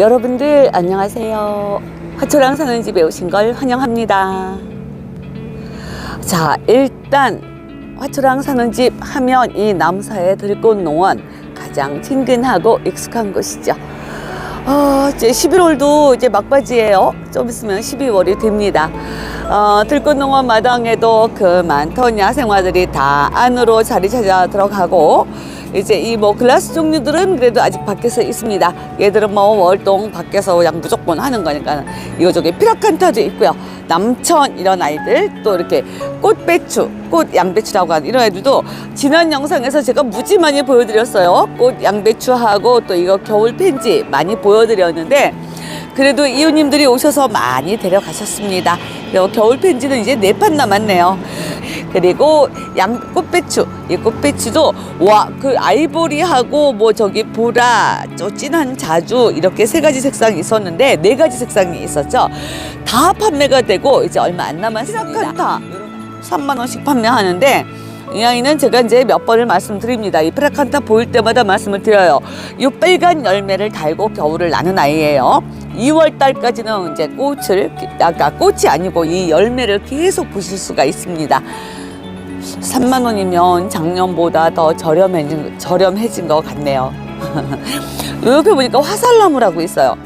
여러분들 안녕하세요. 화초랑 사는 집에 오신 걸 환영합니다. 자, 일단 화초랑 사는 집 하면 이 남사의 들꽃 농원 가장 친근하고 익숙한 곳이죠. 어, 이제 11월도 이제 막바지예요. 좀 있으면 12월이 됩니다. 어, 들꽃농원 마당에도 그 많던 야생화들이 다 안으로 자리 찾아 들어가고 이제 이 뭐 글라스 종류들은 그래도 아직 밖에서 있습니다. 얘들은 뭐 월동 밖에서 그냥 무조건 하는 거니까 이거 저기 피라칸타도 있고요. 남천 이런 아이들 또 이렇게 꽃배추, 꽃 양배추라고 하는 이런 애들도 지난 영상에서 제가 무지 많이 보여드렸어요. 꽃 양배추하고 또 이거 겨울 펜지 많이 보여드렸는데 그래도 이웃님들이 오셔서 많이 데려가셨습니다. 겨울 펜지는 이제 네 판 남았네요. 그리고 양 꽃배추, 이 꽃배추도 와 그 아이보리하고 뭐 저기 보라, 저 진한 자주 이렇게 세 가지 색상이 있었는데 네 가지 색상이 있었죠. 다 판매가 되고 이제 얼마 안 남았습니다. 시라칸타 3만 원씩 판매하는데 이 아이는 제가 이제 몇 번을 말씀드립니다. 이 프라칸타 보일 때마다 말씀을 드려요. 이 빨간 열매를 달고 겨울을 나는 아이예요. 2월 달까지는 이제 꽃을 아까 꽃이 아니고 이 열매를 계속 보실 수가 있습니다. 3만 원이면 작년보다 더 저렴해진, 저렴해진 것 같네요. 옆에 보니까 화살나무라고 있어요.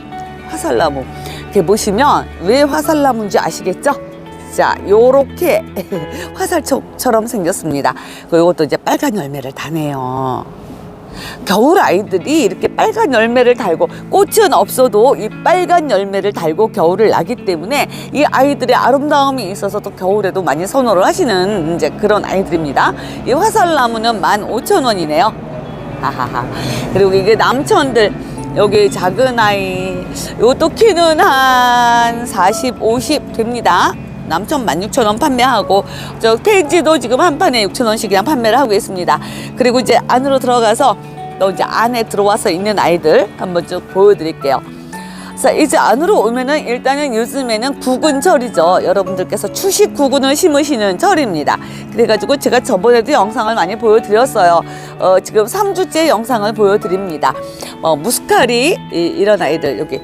화살나무. 이렇게 보시면 왜 화살나무인지 아시겠죠? 자, 요렇게 화살촉처럼 생겼습니다. 이것도 이제 빨간 열매를 다네요. 겨울 아이들이 이렇게 빨간 열매를 달고 꽃은 없어도 이 빨간 열매를 달고 겨울을 나기 때문에 이 아이들의 아름다움이 있어서 또 겨울에도 많이 선호를 하시는 이제 그런 아이들입니다. 이 화살나무는 15,000원이네요. 하하하. 그리고 이게 남천들 여기 작은 아이 이것도 키는 한 40, 50 됩니다. 남천 16,000원 판매하고 저 페이지도 지금 한 판에 6,000원씩 그냥 판매를 하고 있습니다. 그리고 이제 안으로 들어가서 또 이제 안에 들어와서 있는 아이들 한번 쭉 보여드릴게요. 자, 이제 안으로 오면은 일단은 요즘에는 구근철이죠. 여러분들께서 추식 구근을 심으시는 철입니다. 그래가지고 제가 저번에도 영상을 많이 보여드렸어요. 어, 지금 3주째 영상을 보여드립니다. 뭐, 무스카리, 이, 이런 아이들, 여기.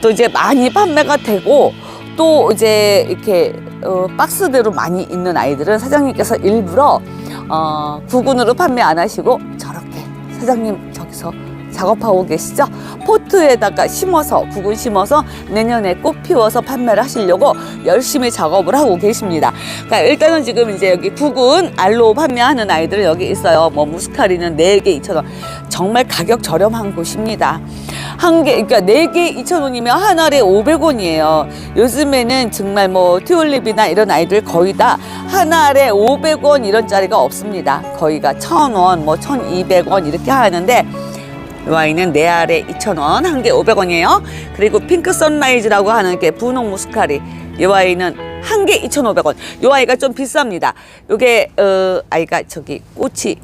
또 이제 많이 판매가 되고, 또 이제 이렇게, 어, 박스대로 많이 있는 아이들은 사장님께서 일부러, 어, 구근으로 판매 안 하시고, 저렇게 사장님 저기서 작업하고 계시죠? 포트에다가 심어서 구근 심어서 내년에 꽃 피워서 판매를 하시려고 열심히 작업을 하고 계십니다. 그러니까 일단은 지금 이제 여기 구근 알로 판매하는 아이들 여기 있어요. 뭐 무스카리는 4개 2,000원. 정말 가격 저렴한 곳입니다. 한 개, 그러니까 4개 2,000원이면 한 알에 500원이에요. 요즘에는 정말 뭐 튤립이나 이런 아이들 거의 다 한 알에 500원 이런 짜리가 없습니다. 거의가 1,000원, 뭐 1,200원 이렇게 하는데 이 아이는 네 알에 2,000원, 한 개 500원이에요. 그리고 핑크 선라이즈라고 하는 게 분홍 무스카리. 이 아이는 한개 2,500원. 이 아이가 좀 비쌉니다. 요게 어 아이가 저기 꽃이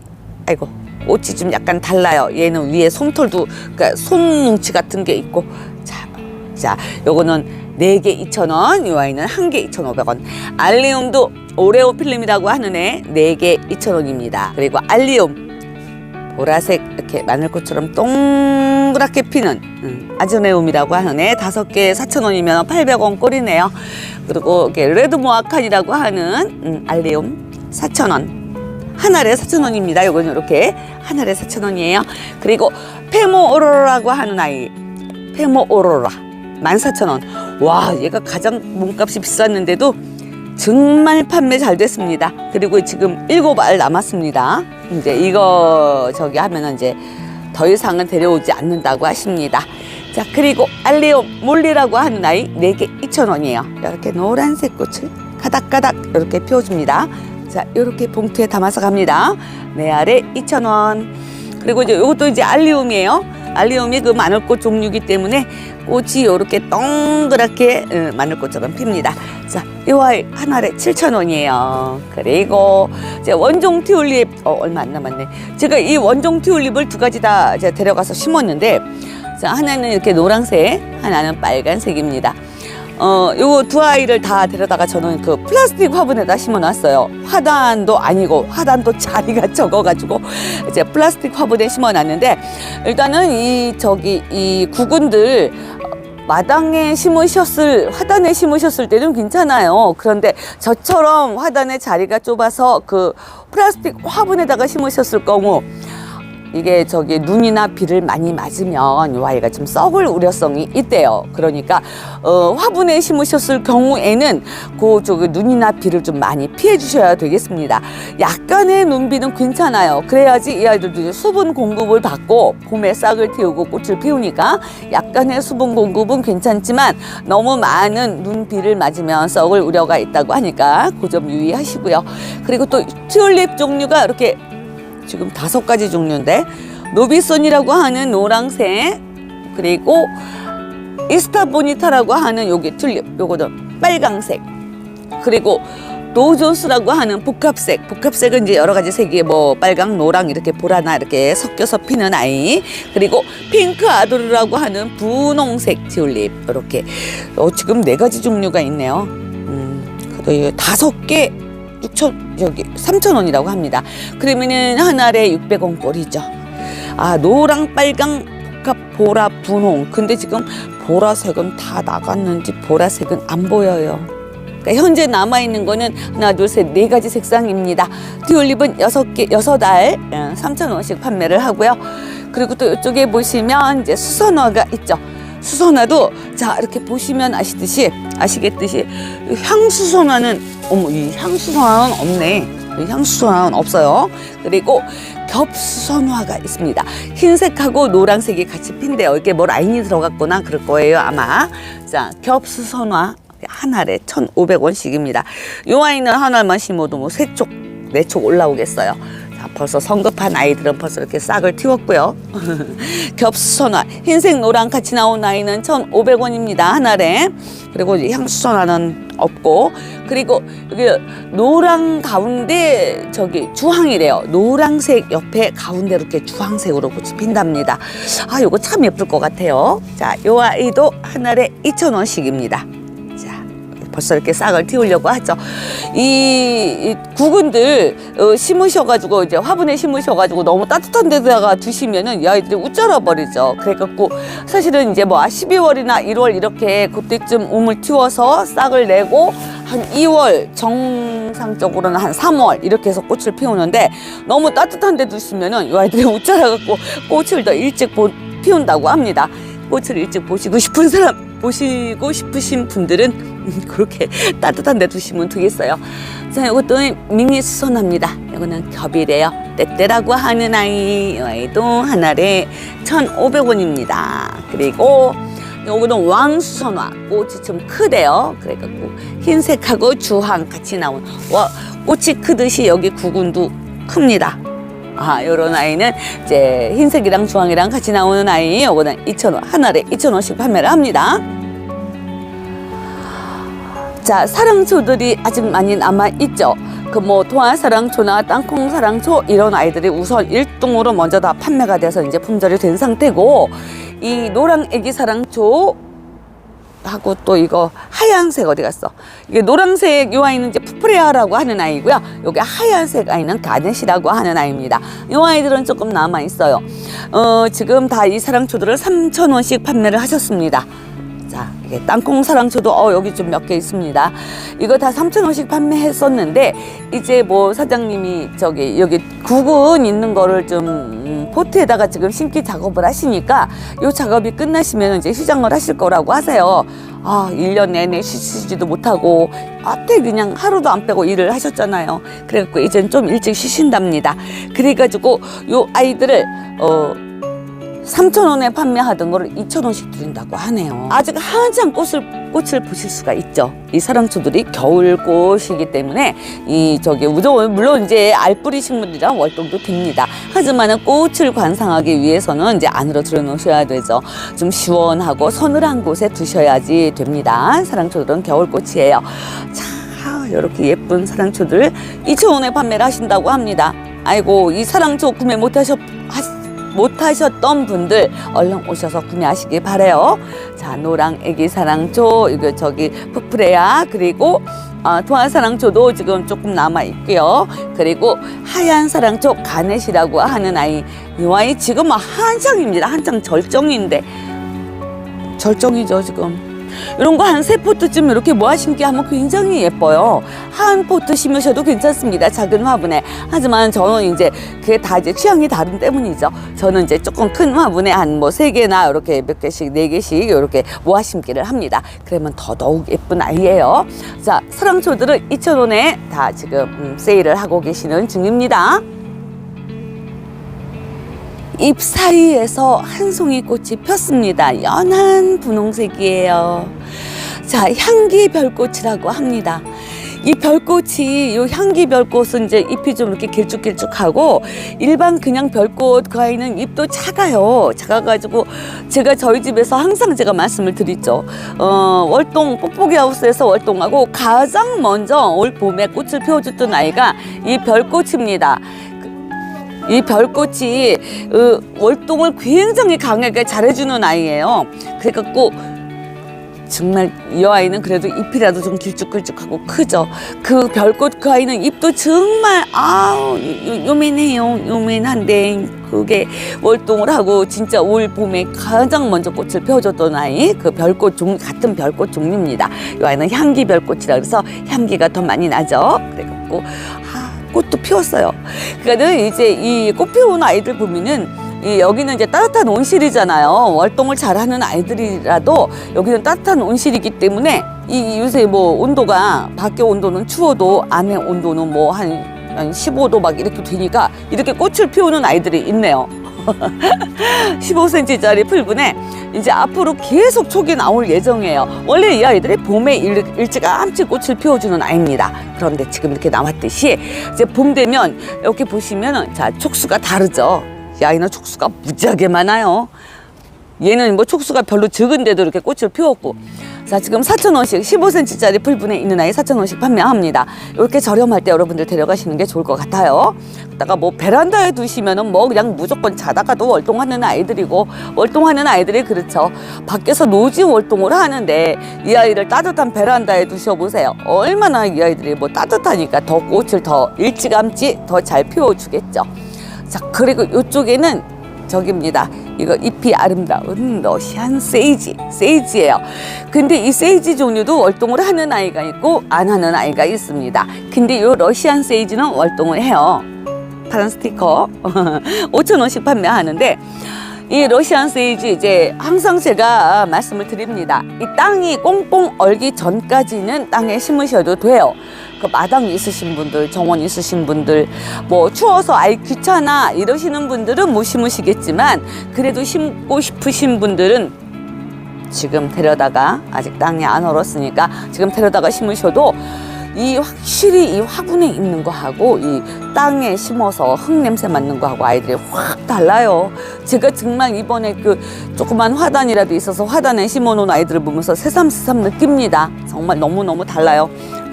아이고 꽃이 좀 약간 달라요. 얘는 위에 솜털도 그러니까 손뭉치 같은 게 있고 자, 자, 요거는 네 개 2,000원, 이 아이는 한개 2,500원. 알리움도 오레오 필름이라고 하는 애 네 개 2,000원입니다. 그리고 알리움 보라색 이렇게 마늘꽃처럼 동그랗게 피는 음, 아즈네움이라고 하는 애 다섯 개에 4,000원이면 800원 꼴이네요. 그리고 이렇게 레드 모아칸이라고 하는 음, 알리움 4,000원. 한 알에 4,000원입니다. 요건 이렇게 한 알에 4,000원이에요. 그리고 페모 오로라라고 하는 아이 페모 오로라 14,000원. 와, 얘가 가장 몸값이 비쌌는데도 정말 판매 잘 됐습니다. 그리고 지금 일곱 알 남았습니다. 이제 이거 저기 하면은 이제 더 이상은 데려오지 않는다고 하십니다. 자, 그리고 알리오 몰리라고 하는 아이 네개 2,000원이에요. 이렇게 노란색 꽃을 가닥가닥 이렇게 피워줍니다. 자, 이렇게 봉투에 담아서 갑니다. 네 알에 2,000원. 그리고 이제 이것도 이제 알리움이에요. 알리움이 그 마늘꽃 종류이기 때문에 꽃이 이렇게 동그랗게 어, 마늘꽃처럼 핍니다. 자, 이 아이 한 알에 7,000원이에요. 그리고 이제 원종 튤립 어, 얼마 안 남았네. 제가 이 원종 튤립을 두 가지 다 이제 데려가서 심었는데 자, 하나는 이렇게 노란색, 하나는 빨간색입니다. 어, 요거 두 아이를 다 데려다가 저는 그 플라스틱 화분에다 심어 놨어요. 화단도 아니고 화단도 자리가 적어 가지고 이제 플라스틱 화분에 심어 놨는데 일단은 이 저기 이 구근들 마당에 심으셨을 화단에 심으셨을 때는 괜찮아요. 그런데 저처럼 화단의 자리가 좁아서 그 플라스틱 화분에다가 심으셨을 경우 이게 저기 눈이나 비를 많이 맞으면 이 아이가 좀 썩을 우려성이 있대요. 그러니까 어, 화분에 심으셨을 경우에는 그 저기 눈이나 비를 좀 많이 피해 주셔야 되겠습니다. 약간의 눈비는 괜찮아요. 그래야지 이 아이들도 수분 공급을 받고 봄에 싹을 틔우고 꽃을 피우니까 약간의 수분 공급은 괜찮지만 너무 많은 눈비를 맞으면 썩을 우려가 있다고 하니까 그 점 유의하시고요. 그리고 또 튤립 종류가 이렇게 지금 다섯 가지 종류인데 노비손이라고 하는 노랑색 그리고 이스타보니타라고 하는 요게 튤립 요거도 빨강색. 그리고 노존스라고 하는 복합색. 복합색은 이제 여러 가지 색이 뭐 빨강 노랑 이렇게 보라나 이렇게 섞여서 피는 아이. 그리고 핑크 아도르라고 하는 분홍색 튤립. 이렇게. 어, 지금 네 가지 종류가 있네요. 음, 그래도 다섯 개 6천 여기 3천 원이라고 합니다. 그러면은 한 알에 600원 꼴이죠. 아 노랑 빨강 복합 보라 분홍. 근데 지금 보라색은 다 나갔는지 보라색은 안 보여요. 그러니까 현재 남아 있는 거는 하나 둘셋 네 가지 색상입니다. 튤립은 여섯 개 여섯 알 3천 원씩 판매를 하고요. 그리고 또 이쪽에 보시면 이제 수선화가 있죠. 수선화도 자 이렇게 보시면 아시듯이 아시겠듯이 향수선화는 어머 이 향수선화는 없네. 이 향수선화는 없어요. 그리고 겹수선화가 있습니다. 흰색하고 노란색이 같이 핀데요. 이게 뭐 라인이 들어갔거나 그럴 거예요 아마. 자 겹수선화 한 알에 1,500원씩입니다. 이 아이는 한 알만 심어도 뭐세쪽네쪽 올라오겠어요. 자, 벌써 성급한 아이들은 벌써 이렇게 싹을 틔웠고요. 겹수선화 흰색 노랑 같이 나온 아이는 1,500원입니다. 한 알에. 그리고 이 향수선화는 없고 그리고 여기 노랑 가운데 저기 주황이래요. 노랑색 옆에 가운데 이렇게 주황색으로 핀답니다. 아, 요거 참 예쁠 것 같아요. 자, 요 아이도 한 알에 2,000원씩입니다. 자, 벌써 이렇게 싹을 틔우려고 하죠. 이, 이 구근들 어, 심으셔가지고 이제 화분에 심으셔가지고 너무 따뜻한 데다가 두시면은 이 아이들이 우쩔어 버리죠. 그래갖고 사실은 이제 뭐 12월이나 1월 이렇게 그때쯤 우물 틔워서 싹을 내고 한 2월 정상적으로는 한 3월 이렇게 해서 꽃을 피우는데 너무 따뜻한 데 두시면은 이 아이들이 우쩔어갖고 꽃을 더 일찍 보- 피운다고 합니다. 꽃을 일찍 보시고 싶은 사람 보시고 싶으신 분들은 그렇게 따뜻한 데 두시면 되겠어요. 자, 이것도 미니 수선합니다. 이거는 겹이래요. 떼떼라고 하는 아이, 이 아이도 한 알에 1,500원입니다. 그리고 요거는 왕수선화 꽃이 좀 크대요. 그래갖고 흰색하고 주황 같이 나온 와, 꽃이 크듯이 여기 구근도 큽니다. 아, 요런 아이는 이제 흰색이랑 주황이랑 같이 나오는 아이, 요거는 2,000원, 한 알에 2,000원씩 판매를 합니다. 자, 사랑초들이 아직 많이 남아 있죠. 그뭐 도화사랑초나 땅콩사랑초 이런 아이들이 우선 일동으로 먼저 다 판매가 돼서 이제 품절이 된 상태고 이 노랑 애기 사랑초 하고 또 이거 하얀색 어디 갔어? 이게 노란색 요 아이는 이제 푸프레아라고 하는 아이고요. 요게 하얀색 아이는 가넷이라고 하는 아이입니다. 요 아이들은 조금 남아 있어요. 어, 지금 다 이 사랑초들을 3,000원씩 판매를 하셨습니다. 자, 이게 땅콩 사랑초도 어 여기 좀 몇 개 있습니다. 이거 다 3,000원씩 판매했었는데 이제 뭐 사장님이 저기 여기 구근 있는 거를 좀 음, 포트에다가 지금 심기 작업을 하시니까 요 작업이 끝나시면 이제 휴장을 하실 거라고 하세요. 아, 1년 내내 쉬시지도 못하고 어때 그냥 하루도 안 빼고 일을 하셨잖아요. 그래갖고 이젠 좀 일찍 쉬신답니다. 그래가지고 요 아이들을 어 3,000원에 판매하던 거를 2,000원씩 드린다고 하네요. 아직 한참 꽃을, 꽃을 보실 수가 있죠. 이 사랑초들이 겨울꽃이기 때문에 이 저기 우정 물론 이제 알뿌리 식물이랑 월동도 됩니다. 하지만은 꽃을 관상하기 위해서는 이제 안으로 들여놓으셔야 되죠. 좀 시원하고 서늘한 곳에 두셔야지 됩니다. 사랑초들은 겨울꽃이에요. 자, 이렇게 예쁜 사랑초들 2,000원에 판매를 하신다고 합니다. 아이고, 이 사랑초 구매 못 하셨, 하- 못하셨던 분들 얼른 오셔서 구매하시기 바래요. 자, 노랑 애기 사랑초, 이거 저기 푸프레야, 그리고 아, 도안 사랑초도 지금 조금 남아 있고요. 그리고 하얀 사랑초 가넷이라고 하는 아이, 이 아이 지금 막 한창입니다. 한창 절정인데 절정이죠 지금. 이런 거 한 세 포트쯤 이렇게 모아 심기 하면 굉장히 예뻐요. 한 포트 심으셔도 괜찮습니다. 작은 화분에. 하지만 저는 이제 그게 다 이제 취향이 다른 때문이죠. 저는 이제 조금 큰 화분에 한 뭐 세 개나 이렇게 몇 개씩 네 개씩 이렇게 모아 심기를 합니다. 그러면 더더욱 예쁜 아이예요. 자, 사랑초들은 2,000원에 다 지금 음, 세일을 하고 계시는 중입니다. 잎 사이에서 한 송이 꽃이 폈습니다. 연한 분홍색이에요. 자, 향기 별꽃이라고 합니다. 이 별꽃이, 요 향기 별꽃은 이제 잎이 좀 이렇게 길쭉길쭉하고 일반 그냥 별꽃 그 아이는 잎도 작아요. 작아가지고 제가 저희 집에서 항상 제가 말씀을 드리죠. 어, 월동, 뽁뽁이 하우스에서 월동하고 가장 먼저 올 봄에 꽃을 피워줬던 아이가 이 별꽃입니다. 이 별꽃이 어, 월동을 굉장히 강하게 잘해주는 아이예요. 그래갖고 정말 이 아이는 그래도 잎이라도 좀 길쭉길쭉하고 크죠. 그 별꽃 그 아이는 잎도 정말 아우 요- 요맨해요. 요맨한데 그게 월동을 하고 진짜 올 봄에 가장 먼저 꽃을 펴줬던 아이 그 별꽃 종 같은 별꽃 종류입니다. 이 아이는 향기 별꽃이라 그래서 향기가 더 많이 나죠. 그래갖고 아, 꽃도 피웠어요. 그러니까는 이제 이 꽃 피우는 아이들 보면은 이 여기는 이제 따뜻한 온실이잖아요. 월동을 잘하는 아이들이라도 여기는 따뜻한 온실이기 때문에 이 요새 뭐 온도가 밖에 온도는 추워도 안에 온도는 뭐한 한 15도 막 이렇게 되니까 이렇게 꽃을 피우는 아이들이 있네요. 15cm짜리 풀분에 이제 앞으로 계속 촉이 나올 예정이에요. 원래 이 아이들이 봄에 일, 일찌감치 꽃을 피워주는 아이입니다. 그런데 지금 이렇게 나왔듯이 이제 봄 되면 이렇게 보시면은 자 촉수가 다르죠. 이 아이는 촉수가 무지하게 많아요. 얘는 뭐 촉수가 별로 적은데도 이렇게 꽃을 피웠고 자 지금 4,000원씩 15cm짜리 풀분에 있는 아이 4,000원씩 판매합니다. 이렇게 저렴할 때 여러분들 데려가시는 게 좋을 것 같아요. 그다가 뭐 베란다에 두시면은 뭐 그냥 무조건 자다가도 월동하는 아이들이고 월동하는 아이들이 그렇죠. 밖에서 노지 월동을 하는데 이 아이를 따뜻한 베란다에 두셔 보세요. 얼마나 이 아이들이 뭐 따뜻하니까 더 꽃을 더 일찌감치 더 잘 피워주겠죠. 자 그리고 이쪽에는 저기입니다. 이거 잎이 아름다운 러시안 세이지, 세이지예요. 근데 이 세이지 종류도 월동을 하는 아이가 있고 안 하는 아이가 있습니다. 근데 이 러시안 세이지는 월동을 해요. 파란 스티커 5,000원씩 판매하는데 이 러시안 세이지 이제 항상 제가 말씀을 드립니다. 이 땅이 꽁꽁 얼기 전까지는 땅에 심으셔도 돼요. 그 마당 있으신 분들, 정원 있으신 분들, 뭐 추워서 아이 귀찮아 이러시는 분들은 못 심으시겠지만 그래도 심고 싶으신 분들은 지금 데려다가 아직 땅이 안 얼었으니까 지금 데려다가 심으셔도 이 확실히 이 화분에 있는 거하고 이 땅에 심어서 흙 냄새 맡는 거하고 아이들이 확 달라요. 제가 정말 이번에 그 조그만 화단이라도 있어서 화단에 심어놓은 아이들을 보면서 새삼새삼 느낍니다. 정말 너무너무 달라요.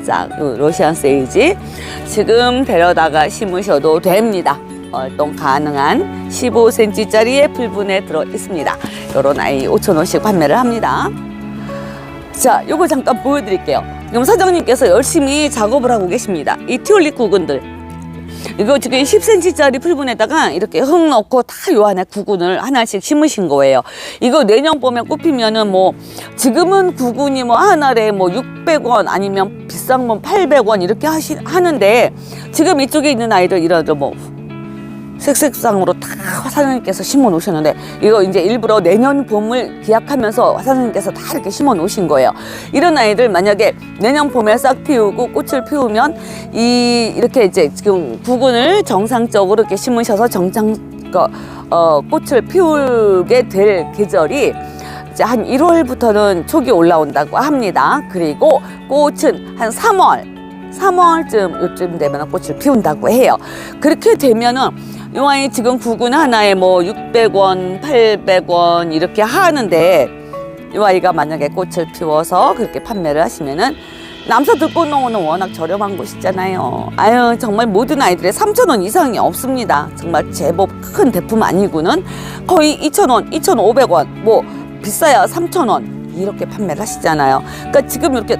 자, 그 러시안 세이지 지금 데려다가 심으셔도 됩니다. 활동 가능한 15cm짜리의 풀분에 들어 있습니다. 요런 아이 5,000원씩 판매를 합니다. 자, 요거 잠깐 보여드릴게요. 지금 사장님께서 열심히 작업을 하고 계십니다. 이 튤립 구근들. 이거 지금 10cm짜리 풀분에다가 이렇게 흙 넣고 다 요 안에 구근을 하나씩 심으신 거예요. 이거 내년 봄에 꽃피면은 뭐 지금은 구근이 뭐 하나에 뭐 600원 아니면 비싼 건 800원 이렇게 하시, 하는데 지금 이쪽에 있는 아이들 이라도 뭐 색색상으로 다 화사님께서 심어 놓으셨는데 이거 이제 일부러 내년 봄을 기약하면서 화사님께서 다 이렇게 심어 놓으신 거예요. 이런 아이들 만약에 내년 봄에 싹 피우고 꽃을 피우면 이 이렇게 이제 지금 구근을 정상적으로 이렇게 심으셔서 정상 거, 어, 꽃을 피우게 될 계절이 이제 한 1월부터는 촉이 올라온다고 합니다. 그리고 꽃은 한 3월 3월쯤 요쯤 되면 꽃을 피운다고 해요. 그렇게 되면은 요 아이 지금 구근 하나에 뭐 600원, 800원 이렇게 하는데 요 아이가 만약에 꽃을 피워서 그렇게 판매를 하시면은 남서 들꽃농원은 워낙 저렴한 곳이잖아요. 아유 정말 모든 아이들의 3,000원 이상이 없습니다. 정말 제법 큰 대품 아니고는 거의 2,000원, 2,500원, 뭐 비싸야 3,000원 이렇게 판매를 하시잖아요. 그러니까 지금 이렇게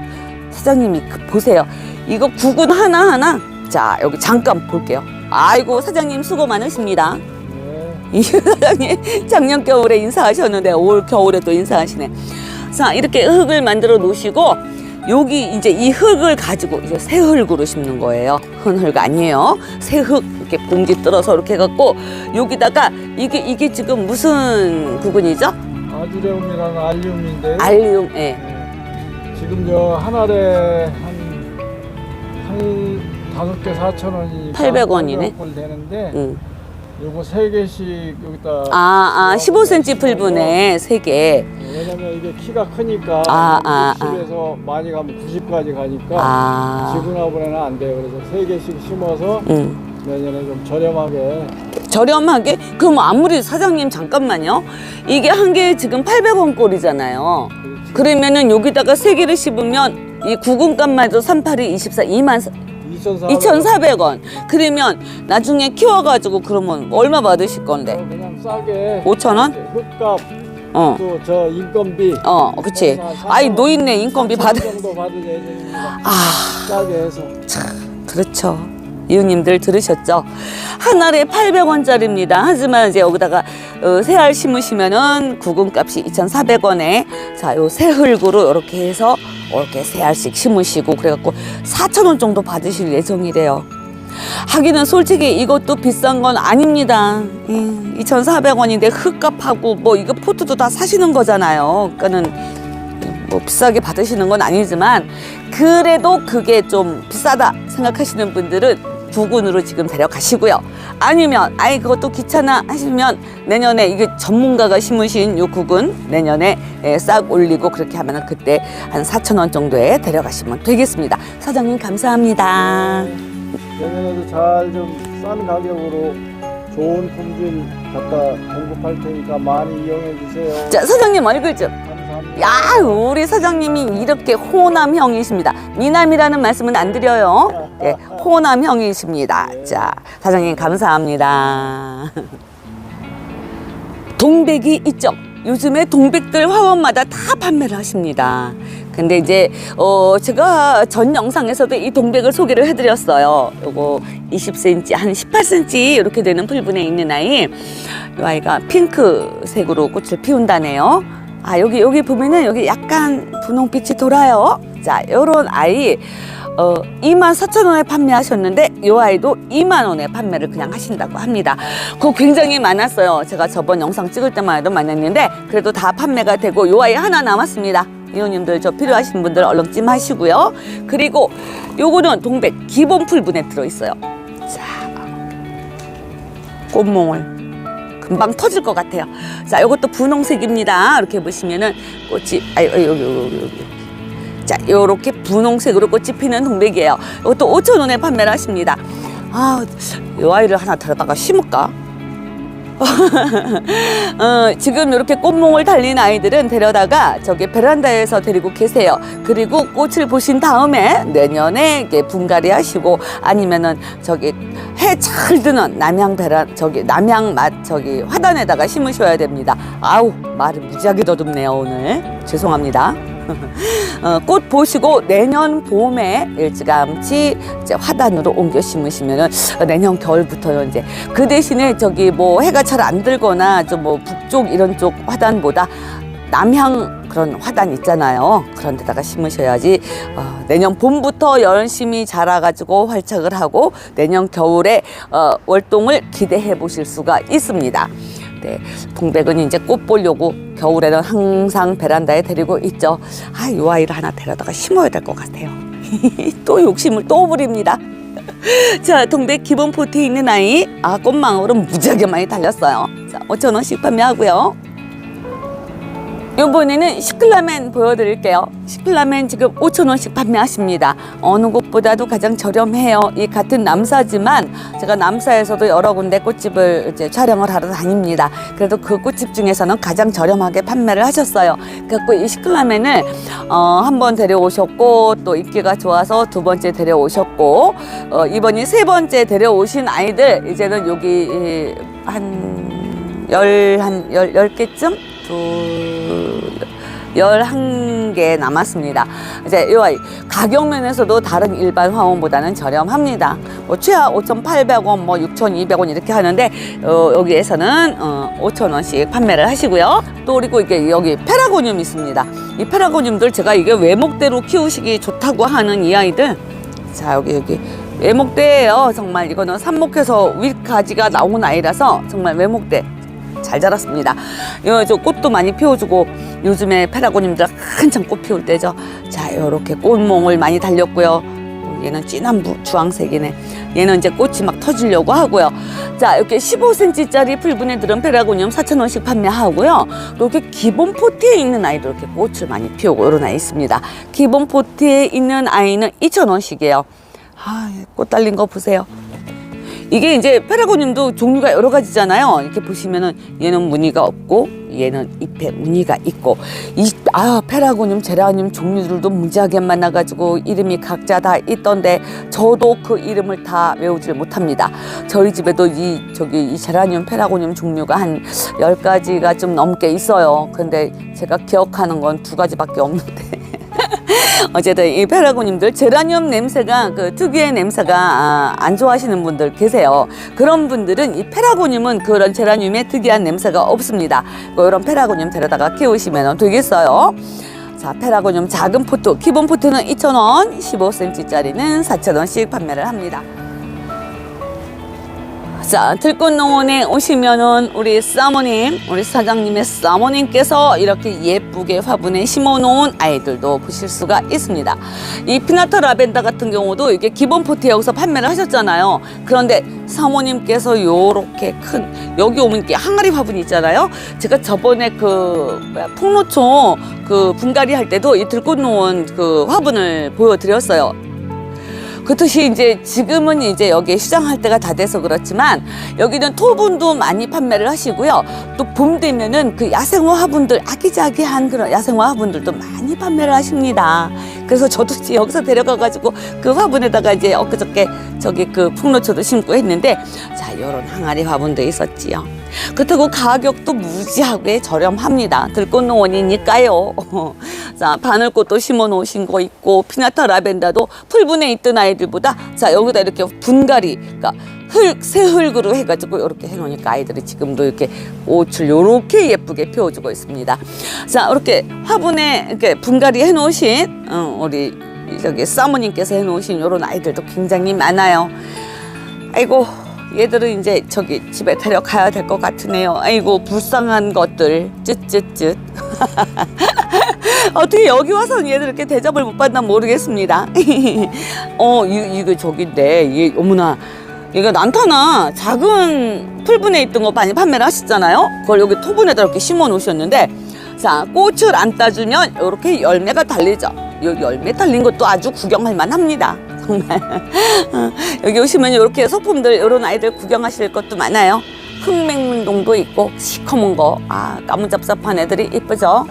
사장님이 그 보세요. 이거 구근 하나하나 자 여기 잠깐 볼게요. 아이고 사장님 수고 많으십니다. 네. 이 사장님 작년 겨울에 인사하셨는데 올 겨울에 또 인사하시네. 자 이렇게 흙을 만들어 놓으시고 여기 이제 이 흙을 가지고 이제 새 흙으로 심는 거예요. 흔흙 아니에요. 새 흙 이렇게 봉지 뜯어서 이렇게 해갖고 여기다가 이게 이게 지금 무슨 구근이죠? 아주레움이라는 알리움인데 알리움. 예. 네. 지금 저 한 알에 한한 다섯 개 4천 원이 800 원이네. 되는데 응. 요거 세 개씩 여기다 아, 아, 15cm 풀분에 세 개. 왜냐면 이게 키가 크니까 아, 아, 아. 60에서 많이 가면 90까지 가니까 아, 지분화분에는 안 돼요. 그래서 세 개씩 심어서 응. 내년에 좀 저렴하게 저렴하게? 그럼 아무리 사장님 잠깐만요. 이게 한 개에 지금 800원 꼴이잖아요. 그렇지. 그러면은 여기다가 세 개를 씹으면 이 구근값만 해도 38이 24, 2만 2,400원 2,400원. 그러면 나중에 키워가지고 그러면 얼마 받으실 건데? 그냥 싸게 5,000원? 흙값 어. 또 저 인건비 어, 그치. 아이, 노인네 인건비 받으, 4,000 정도 받을 예정입니다. 아, 싸게 해서 그렇죠. 이웃님들 들으셨죠? 한 알에 800원짜리입니다. 하지만 이제 여기다가 어, 새알 심으시면은 구근값이 2,400원에 자, 요 새흙으로 이렇게 해서 이렇게 새알씩 심으시고 그래갖고 4,000원 정도 받으실 예정이래요. 하기는 솔직히 이것도 비싼 건 아닙니다. 2,400원인데 흙값하고 뭐 이거 포트도 다 사시는 거잖아요. 그러니까는 뭐 비싸게 받으시는 건 아니지만 그래도 그게 좀 비싸다 생각하시는 분들은 부근으로 지금 데려가시고요. 아니면 아이 그것도 귀찮아 하시면 내년에 이게 전문가가 심으신 요 국은 내년에 예, 싹 올리고 그렇게 하면은 그때 한 4천 원 정도에 데려가시면 되겠습니다. 사장님 감사합니다. 내년에도 잘 좀 싼 가격으로 좋은 품질 갖다 공급할 테니까 많이 이용해 주세요. 자 사장님 얼굴 좀. 야, 우리 사장님이 이렇게 호남형이십니다. 미남이라는 말씀은 안 드려요. 예, 호남형이십니다. 자, 사장님 감사합니다. 동백이 있죠. 요즘에 동백들 화원마다 다 판매를 하십니다. 근데 이제 어 제가 전 영상에서도 이 동백을 소개를 해드렸어요. 요거 20cm 한 18cm 이렇게 되는 풀분에 있는 아이. 이 아이가 핑크색으로 꽃을 피운다네요. 아 여기 여기 보면은 여기 약간 분홍빛이 돌아요. 자 요런 아이 어 2만 4천 원에 판매하셨는데 요 아이도 2만 원에 판매를 그냥 하신다고 합니다. 그거 굉장히 많았어요. 제가 저번 영상 찍을 때만 해도 많았는데 그래도 다 판매가 되고 요 아이 하나 남았습니다. 이호님들 저 필요하신 분들 얼른 찜하시고요. 그리고 요거는 동백 기본 풀분에 들어있어요. 자 꽃몽을 금방 터질 것 같아요. 자, 이것도 분홍색입니다. 이렇게 보시면은 꽃이 아 여기 여기 여기 여기. 자, 요렇게 분홍색으로 꽃이 피는 동백이에요. 이것도 5천 원에 판매를 하십니다. 아, 이 아이를 하나 데려다가 심을까? 어, 지금 이렇게 꽃몽을 달린 아이들은 데려다가 저기 베란다에서 데리고 계세요. 그리고 꽃을 보신 다음에 내년에 이게 분갈이 하시고 아니면은 저기 해 잘 드는 남양 베란 저기 남양 맛 저기 화단에다가 심으셔야 됩니다. 아우 말을 무지하게 더듬네요 오늘 죄송합니다. 어, 꽃 보시고 내년 봄에 일찌감치 이제 화단으로 옮겨 심으시면은 내년 겨울부터는 이제 그 대신에 저기 뭐 해가 잘 안 들거나 좀 뭐 북쪽 이런 쪽 화단보다 남향 그런 화단 있잖아요. 그런 데다가 심으셔야지 어, 내년 봄부터 열심히 자라가지고 활착을 하고 내년 겨울에 어, 월동을 기대해 보실 수가 있습니다. 네, 동백은 이제 꽃 보려고 겨울에는 항상 베란다에 데리고 있죠. 아, 이 아이를 하나 데려다가 심어야 될 것 같아요. 또 욕심을 또 부립니다. 자, 동백 기본 포트에 있는 아이. 아, 꽃망울은 무지하게 많이 달렸어요. 자, 5천 원씩 판매하고요. 이번에는 시클라멘 보여드릴게요. 시클라멘 지금 5,000원씩 판매하십니다. 어느 곳보다도 가장 저렴해요. 이 같은 남사지만 제가 남사에서도 여러 군데 꽃집을 이제 촬영을 하러 다닙니다. 그래도 그 꽃집 중에서는 가장 저렴하게 판매를 하셨어요. 그래갖고 이 시클라멘을 어, 한 번 데려오셨고 또 인기가 좋아서 두 번째 데려오셨고 어, 이번이 세 번째 데려오신 아이들 이제는 여기 이, 한 열, 한 열, 열 개쯤? 두, 열한 개 남았습니다. 이제 이 아이, 가격 면에서도 다른 일반 화원보다는 저렴합니다. 뭐 최하 5,800원, 뭐 6,200원 이렇게 하는데, 어, 여기에서는 어, 5,000원씩 판매를 하시고요. 또 그리고 이게 여기 페라고늄 있습니다. 이 페라고늄들 제가 이게 외목대로 키우시기 좋다고 하는 이 아이들. 자, 여기, 여기. 외목대예요. 정말 이거는 삽목해서 윗가지가 나온 아이라서 정말 외목대 잘 자랐습니다. 요, 저 꽃도 많이 피워주고 요즘에 페라고님들 한창 꽃 피울 때죠. 자, 요렇게 꽃몽을 많이 달렸고요. 어, 얘는 진한 부, 주황색이네. 얘는 이제 꽃이 막 터지려고 하고요. 자, 이렇게 15cm짜리 풀분에 들은 페라고늄 4,000원씩 판매하고요. 또 이렇게 기본 포트에 있는 아이도 이렇게 꽃을 많이 피우고 이런 아이 있습니다. 기본 포트에 있는 아이는 2,000원씩이에요. 아, 꽃 달린 거 보세요. 이게 이제 페라고늄도 종류가 여러 가지잖아요. 이렇게 보시면은 얘는 무늬가 없고 얘는 잎에 무늬가 있고 이 아 페라고늄, 제라늄 종류들도 무지하게 많아가지고 이름이 각자 다 있던데 저도 그 이름을 다 외우질 못합니다. 저희 집에도 이 저기 이 제라늄, 페라고늄 종류가 한 열 가지가 좀 넘게 있어요. 근데 제가 기억하는 건 두 가지밖에 없는데. 어쨌든 이 페라고님들 제라늄 냄새가 그 특유의 냄새가 아, 안 좋아하시는 분들 계세요. 그런 분들은 이 페라고늄은 그런 제라늄의 특이한 냄새가 없습니다. 뭐 이런 페라고늄 데려다가 키우시면 되겠어요. 자, 페라고늄 작은 포트, 기본 포트는 2,000원, 15cm짜리는 4,000원씩 판매를 합니다. 자, 들꽃농원에 오시면은 우리 사모님, 우리 사장님의 사모님께서 이렇게 예쁘게 화분에 심어놓은 아이들도 보실 수가 있습니다. 이 피나타 라벤더 같은 경우도 이게 기본 포트에 여기서 판매를 하셨잖아요. 그런데 사모님께서 요렇게 큰, 여기 오면 이게 항아리 화분이 있잖아요. 제가 저번에 그, 뭐야, 풍로초 그 분갈이 할 때도 이 들꽃농원 그 화분을 보여드렸어요. 그렇듯이 이제 지금은 이제 여기 시장할 때가 다 돼서 그렇지만 여기는 토분도 많이 판매를 하시고요. 또 봄 되면은 그 야생화 화분들 아기자기한 그런 야생화 화분들도 많이 판매를 하십니다. 그래서 저도 이제 여기서 데려가가지고 그 화분에다가 이제 엊그저께 저기 그 풍로초도 심고 했는데 자 요런 항아리 화분도 있었지요. 그렇다고 가격도 무지하게 저렴합니다. 들꽃농원이니까요. 자, 바늘꽃도 심어 놓으신 거 있고, 피나타 라벤더도 풀분에 있던 아이들보다, 자, 여기다 이렇게 분갈이, 그러니까 흙, 새 흙으로 해가지고 이렇게 해놓으니까 아이들이 지금도 이렇게 옷을 이렇게 예쁘게 피워주고 있습니다. 자, 이렇게 화분에 이렇게 분갈이 해놓으신, 어, 우리 저기 사모님께서 해놓으신 이런 아이들도 굉장히 많아요. 아이고 얘들은 이제 저기 집에 데려가야 될 것 같으네요. 아이고 불쌍한 것들 쯧쯧쯧. 어떻게 여기 와서 얘들 이렇게 대접을 못 받나 모르겠습니다. 어 이, 이거 저긴데 이 어머나 이거 난타나 작은 풀분에 있던 거 많이 판매를 하셨잖아요. 그걸 여기 토분에다 이렇게 심어 놓으셨는데 자 꽃을 안 따주면 이렇게 열매가 달리죠. 이 열매 달린 것도 아주 구경할 만합니다. 정말 어, 여기 오시면 이렇게 소품들 이런 아이들 구경하실 것도 많아요. 흑맹문동도 있고 시커먼 거, 아 까무잡잡한 애들이 이쁘죠.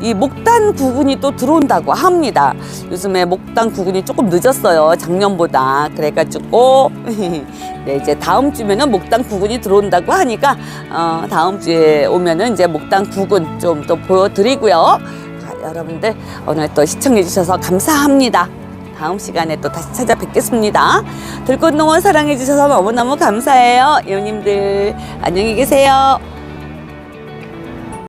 이 목단 구근이 또 들어온다고 합니다. 요즘에 목단 구근이 조금 늦었어요. 작년보다. 그래가지고 네, 이제 다음 주면은 목단 구근이 들어온다고 하니까 어, 다음 주에 오면은 이제 목단 구근 좀 또 보여드리고요. 자, 여러분들 오늘 또 시청해 주셔서 감사합니다. 다음 시간에 또 다시 찾아뵙겠습니다. 들꽃농원 사랑해 주셔서 너무너무 감사해요. 이모님들 안녕히 계세요.